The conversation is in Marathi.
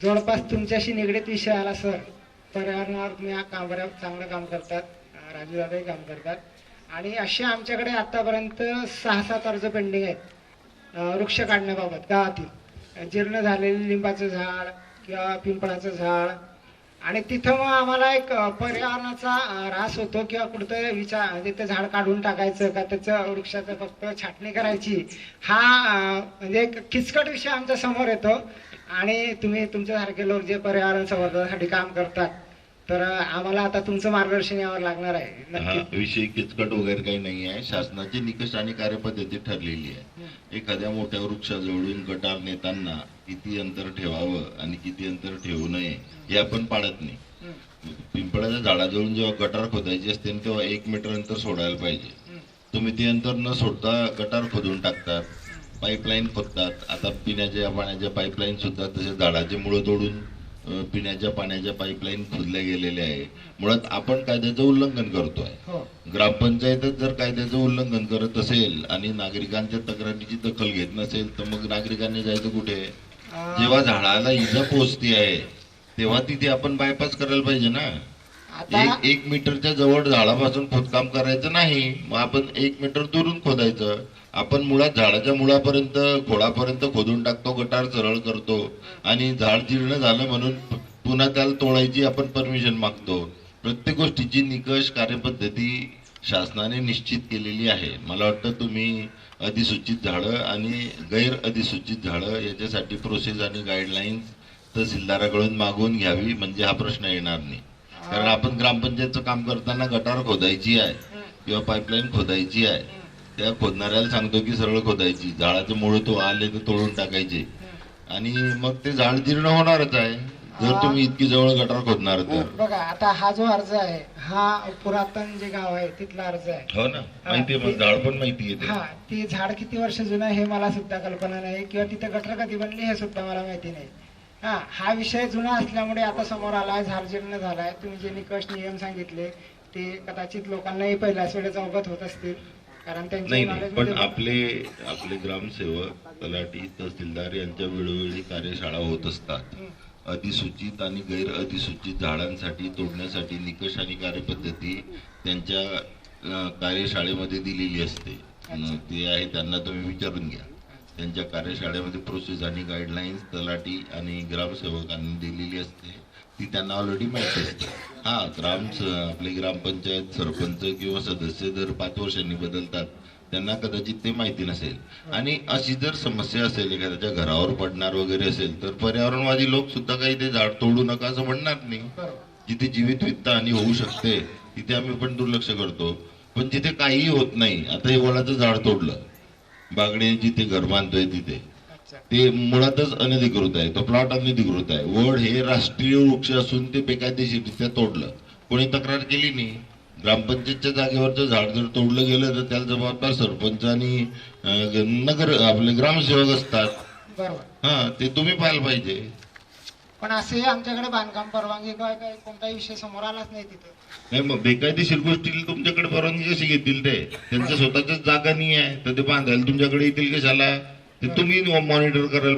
जवळपास तुमच्याशी निगडीत विषय आला सर पर्यावरणावर तुम्ही हा काम बऱ्या चांगलं काम करतात. राजूदादाही काम करतात. आणि असे आमच्याकडे आतापर्यंत सहा सात अर्ज पेंडिंग आहेत वृक्ष काढण्याबाबत गावातील. जीर्ण झालेले लिंबाचं झाड किंवा पिंपळाचं झाड. आणि तिथं मग आम्हाला एक पर्यावरणाचा ऱ्हास होतो किंवा कुठं विचार म्हणजे तिथं झाड काढून टाकायचं का त्याचं वृक्षाचं फक्त छाटणी करायची. हा म्हणजे एक किचकट विषय आमच्यासमोर येतो. आणि तुम्ही तुमच्यासारखे लोक जे पर्यावरण संवर्धनासाठी काम करतात तर आम्हाला आता तुमचं मार्गदर्शन यावं लागणार आहे विषय किचकट वगैरे काही नाही आहे. शासनाचे निकष आणि कार्यपद्धती ठरलेली आहे. एखाद्या मोठ्या वृक्षाजवळून गटार नेताना किती अंतर ठेवावं आणि किती अंतर ठेवू नये हे आपण पाळत नाही. पिंपळाच्या झाडाजवळून जेव्हा गटार खोदायची असते तेव्हा एक मीटर अंतर सोडायला पाहिजे. तुम्ही ते अंतर न सोडता गटार खोदून टाकतात. पाईपलाईन खोदतात. आता पिण्याच्या पाण्याच्या पाईपलाईन सुद्धा तसे झाडाचे मुळं तोडून पिण्याच्या पाण्याच्या पाईपलाईन खोदल्या गेलेल्या आहे मुळात आपण कायद्याचं उल्लंघन करतोय. हो. ग्रामपंचायतच जर कायद्याचं उल्लंघन करत असेल आणि नागरिकांच्या तक्रारीची दखल घेत नसेल तर मग नागरिकांनी जायचं कुठे? जेव्हा झाडाला इजा पोचती आहे तेव्हा तिथे आपण बायपास करायला पाहिजे ना. एक एक मीटरच्या जवळ झाडापासून खोदकाम करायचं नाही मग आपण एक मीटर दुरून खोदायचं. आपण मुळात झाडाच्या मुळापर्यंत खोडापर्यंत खोदून टाकतो गटार सरळ करतो. आणि झाड जीर्ण झालं म्हणून पुन्हा त्याला तोडायची आपण परमिशन मागतो. प्रत्येक गोष्टीची निकष कार्यपद्धती शासनाने निश्चित केलेली आहे. मला वाटतं तुम्ही अधिसूचित झाडं आणि गैर अधिसूचित झाडं याच्यासाठी प्रोसेस आणि गाईडलाईन्स तहसीलदाराकडून मागवून घ्यावी म्हणजे हा प्रश्न येणार नाही. कारण आपण ग्रामपंचायतचं काम करताना गटार खोदायची आहे किंवा पाईपलाईन खोदायची आहे. त्या खोदणाऱ्याला सांगतो की सरळ खोदायची. झाडाचं मुळ तो आले तर तोडून टाकायचे. आणि मग ते झाड जीर्ण होणारच आहे. जर तुम्ही इतकी जवळ गटार खोदणार तर. बघा आता हा जो अर्ज आहे हा पुरातन जे गाव आहे तिथला अर्ज आहे. हो ना माहितीये मग झाड पण माहिती आहे हा ती झाड किती वर्ष जुनं आहे हे मला सुद्धा कल्पना नाही किंवा तिथे गटर कधी बनली हे सुद्धा मला माहिती नाही. हा हा विषय जुना असल्यामुळे आता समोर आलाय झाड जीर्ण झालाय. तुम्ही जे निकष नियम सांगितले ते कदाचित लोकांनाही पहिल्याच वेळेस अवगत होत असतील. कारण त्यांच्या नाही नाही knowledge पण आपले आपले ग्रामसेवक तलाठी तहसीलदार यांच्या वेळोवेळी कार्यशाळा होत असतात. अधिसूचित आणि गैर अधिसूचित झाडांसाठी तोडण्यासाठी निकष आणि कार्यपद्धती त्यांच्या कार्यशाळेमध्ये दिलेली असते. ते आहे त्यांना तुम्ही विचारून घ्या. त्यांच्या कार्यशाळेमध्ये प्रोसेस आणि गाईडलाईन्स तलाठी आणि ग्रामसेवकांनी दिलेली असते. ती त्यांना ऑलरेडी माहिती असते. हा ग्राम आपले ग्रामपंचायत सरपंच किंवा सदस्य जर पाच वर्षांनी बदलतात त्यांना कदाचित ते माहिती नसेल. आणि अशी जर समस्या असेल एखाद्याच्या घरावर पडणार वगैरे असेल तर पर्यावरणवादी लोक सुद्धा काही ते झाड तोडू नका असं म्हणणार नाही. जिथे जीवित वित्त हानी होऊ शकते तिथे आम्ही पण दुर्लक्ष करतो. पण जिथे काहीही होत नाही आता हे वडाचं झाड तोडलं? बागडे जिथे घर बांधतोय तिथे. ते मुळातच अनधिकृत आहे. तो प्लॉट अनधिकृत आहे. वड हे राष्ट्रीय वृक्ष असून ते बेकायदेशीररित्या तोडलं. कोणी तक्रार केली नाही. ग्रामपंचायतच्या जागेवरचं झाड जर तोडलं गेलं तर त्याला जबाबदार सरपंच आणि नगर आपले ग्रामसेवक असतात. हा ते तुम्ही पाहायला पाहिजे. पण असे आमच्याकडे बांधकाम परवानगी काय काय कोणताही विषय समोर आलाच नाही तिथं. नाही मग बेकायदेशीर गोष्टी तुमच्याकडे परवानगी कशी घेतील ते? त्यांच्या स्वतःच्याच जागा नाही आहे तर ते बांधायला तुमच्याकडे येतील कशाला? ते तुम्ही मॉनिटर करायला